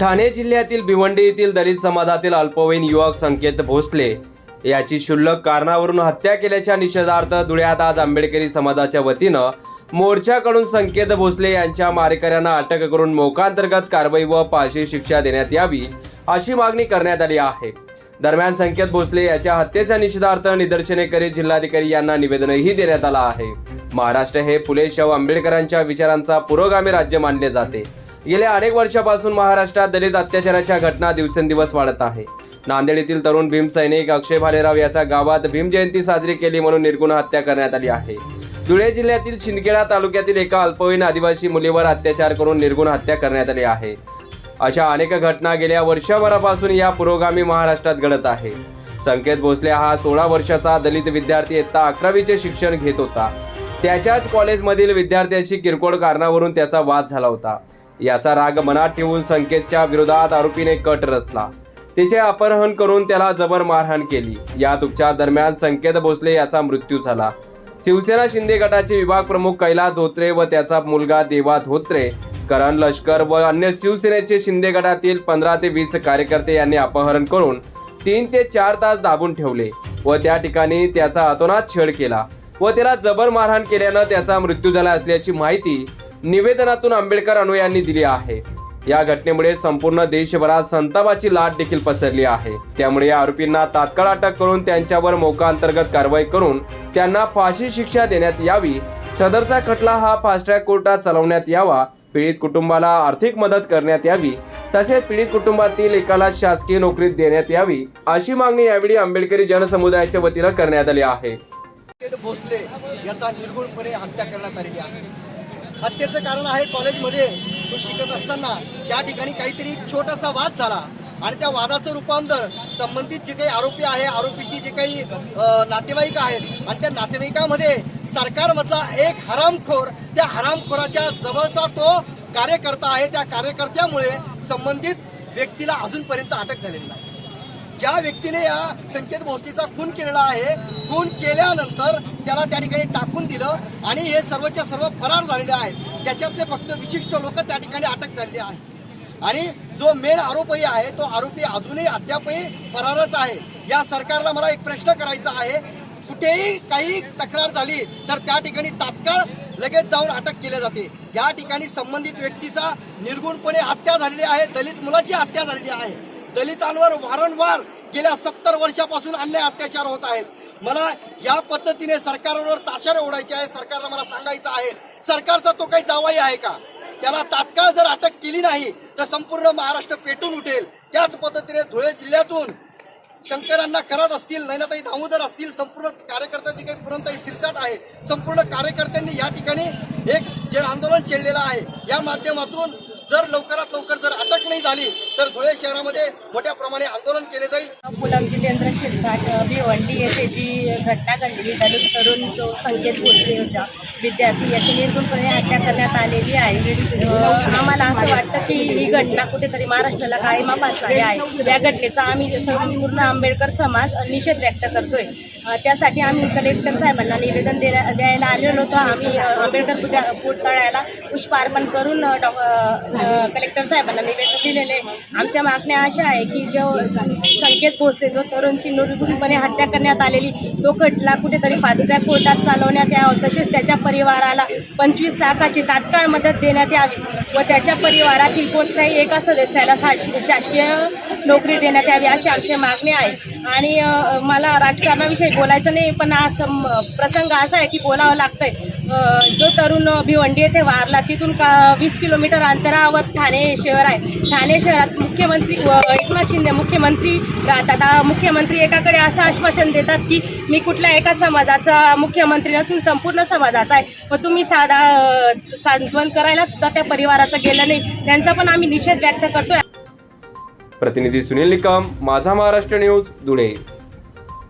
ठाणे जिल्ह्यातील भिवंडी येथील दलित समाजातील अल्पवयीन युवक संकेत भोसले याची क्षुल्लक कारणावरून हत्या केल्याच्या निषेधार्थ धुळ्यात आज आंबेडकरी समाजाच्या वतीनं मोर्चाकडून संकेत भोसले यांच्या मारेकऱ्यांना अटक करून मोकांतर्गत कारवाई व पाशी शिक्षा देण्यात यावी अशी मागणी करण्यात आली आहे. दरम्यान संकेत भोसले याच्या हत्येच्या निषेधार्थ निदर्शने करीत जिल्हाधिकारी यांना निवेदनही देण्यात आलं आहे. महाराष्ट्र हे फुले शाहू आंबेडकरांच्या विचारांचा पुरोगामी राज्य मानले जाते. गेल्या अनेक वर्षापासून महाराष्ट्रात दलित अत्याचाराच्या घटना दिवसेंदिवस वाढत आहे. नांदेड येथील तरुण भीम सैनिक अक्षय भालेराव याचा गावात भीम जयंती साजरी केली म्हणून निर्गुण हत्या करण्यात आली आहे. धुळे जिल्ह्यातील शिंदखेडा तालुक्यातील एका अल्पवयीन आदिवासी मुलीवर अत्याचार करून निर्गुण हत्या करण्यात आली आहे. अशा अनेक घटना गेल्या वर्षभरापासून या पुरोगामी महाराष्ट्रात घडत आहे. संकेत भोसले हा सोळा वर्षाचा दलित विद्यार्थी इयत्ता अकरावीचे शिक्षण घेत होता. त्याच्याच कॉलेजमधील विद्यार्थ्याशी किरकोळ कारणावरून त्याचा वाद झाला होता. याचा राग मनात ठेवून संकेतच्या विरोधात आरोपीने कट रचला. तिचे अपहरण करून त्याला जबर मारहाण केली. यात उपचार दरम्यान संकेत भोसले याचा मृत्यू झाला. शिवसेना शिंदे गटाचे विभाग प्रमुख कैलास धोत्रे व त्याचा मुलगा देवा धोत्रे करण लष्कर व अन्य शिवसेनेचे शिंदे गटातील पंधरा ते वीस कार्यकर्ते यांनी अपहरण करून तीन ते चार तास दाबून ठेवले व त्या ठिकाणी त्याचा अतोनात छेड केला व त्याला जबर मारहाण केल्यानं त्याचा मृत्यू झाला असल्याची माहिती निवेदनातून आंबेडकर अनुयायांनी दिली आहे. या घटनेमुळे संपूर्ण देशभरात संतापाची लाट देखील पसरली आहे. त्यामुळे या आरोपींना तात्काळ अटक करून त्यांच्यावर मोका अंतर्गत कारवाई करून त्यांना फाशी शिक्षा देण्यात यावी. सदरचा खटला हा फास्ट ट्रॅक कोर्टात चालवण्यात यावा. पीडित कुटुंबाला आर्थिक मदत करण्यात यावी. तसेच पीडित कुटुंबातील एकाला शासकीय नोकरी देण्यात यावी अशी मागणी यावेळी आंबेडकरी जनसमुदायाच्या वतीनं करण्यात आली आहे. भोसले याचा निर्गुणपणे हत्या करण्यात आलेली आहे. हत्येचं कारण आहे कॉलेजमध्ये. तो शिकत असताना त्या ठिकाणी काहीतरी छोटासा वाद झाला. आणि त्या वादाचं रूपांतर संबंधित जे काही आरोपी आहे आरोपीची जे काही नातेवाईक आहेत आणि त्या नातेवाईकामध्ये सरकारमधला एक हरामखोर त्या हरामखोराच्या जवळचा तो कार्यकर्ता आहे. त्या कार्यकर्त्यामुळे संबंधित व्यक्तीला अजूनपर्यंत अटक झालेली नाही. ज्या व्यक्तीने या संकेत भोसलेचा खून केलेला आहे खून केल्यानंतर त्याला त्या ठिकाणी टाकून दिलं आणि हे सर्वच्या सर्व फरार झालेले आहेत. त्याच्यातले फक्त विशिष्ट लोक त्या ठिकाणी अटक झालेली आहे आणि जो मेन आरोपी आहे तो आरोपी अजूनही अद्यापही फरारच आहे. या सरकारला मला एक प्रश्न करायचा आहे. कुठेही काही तक्रार झाली तर त्या ठिकाणी तात्काळ लगेच जाऊन अटक केली जाते. या ठिकाणी संबंधित व्यक्तीचा निर्गुणपणे हत्या झालेली आहे दलित मुलाची हत्या झालेली आहे. दलितांवर वारंवार गेल्या सत्तर वर्षापासून अन्याय अत्याचार होत आहेत. मला या पद्धतीने सरकारवर ताशारे ओढायचे आहे. सरकारला मला सांगायचं आहे. सरकारचा तो काही जावाई आहे का? त्याला तात्काळ जर अटक केली नाही तर संपूर्ण महाराष्ट्र पेटून उठेल. त्याच पद्धतीने धुळे जिल्ह्यातून शंकरांना करत असतील नैनाताई दामोदर असतील संपूर्ण कार्यकर्त्यांची काही पुरणताई सिरसाट आहे संपूर्ण कार्यकर्त्यांनी या ठिकाणी एक जे आंदोलन छेडलेलं आहे. या माध्यमातून जर लवकरात लवकर जर अटक नाही झाली तर धुळे शहरामध्ये मोठ्या प्रमाणे आंदोलन केले जाईल. पुलम जितेंद्र शिरसाट भिवंडी येथे जी घटना घडलेली दलित तरुण जो संकेत भोसले होता विद्यार्थी याची निर्गुणपणे हत्या करण्यात आलेली आहे. आम्हाला असं वाटतं की ही घटना कुठेतरी महाराष्ट्राला काळीमा फासणारी आहे. या घटनेचा आम्ही संपूर्ण आंबेडकर समाज निषेध व्यक्त करतोय. त्यासाठी आम्ही कलेक्टर साहेबांना निवेदन देण्या- द्यायला आलेलो होतो. आम्ही आंबेडकर पुतळ्याला पुष्पार्पण करून डॉ- कलेक्टर साहेबांना निवेदन दिलेले आहे. आमच्या मागण्या अशा आहे की जो संकेत पोहोचते जो तरुणची निर्गुणपणे हत्या करण्यात आलेली तो खटला कुठेतरी फास्ट ट्रॅक कोर्टात चालवण्यात यावं. तसेच त्याच्या परिवाराला पंचवीस लाखाची तात्काळ मदत देण्यात यावी व त्याच्या परिवारातील कोणत्याही एका सदस्याला शास- शासकीय नोकरी देण्यात यावी अशी आमची मागणी आहे. आणि मला राजकारणाविषयी बोलायचं नाही पण हा सम प्रसंग असा आहे की बोलावं लागतंय. जो तरुण भिवंडी येथे वारला तिथून का वीस किलोमीटर अंतरावर ठाणे शहर आहे. ठाणे शहरात मुख्यमंत्री एकनाथ शिंदे मुख्यमंत्री राहतात. मुख्यमंत्री एकाकडे असं आश्वासन देतात की मी कुठल्या एका समाजाचा मुख्यमंत्री नसून संपूर्ण समाजाचा आहे. व तुम्ही साधा सांत्वन करायला सुद्धा त्या परिवाराचं गेलं नाही. त्यांचा पण आम्ही निषेध व्यक्त करतोय. प्रतिनिधी सुनील निकम माझा महाराष्ट्र न्यूज धुळे.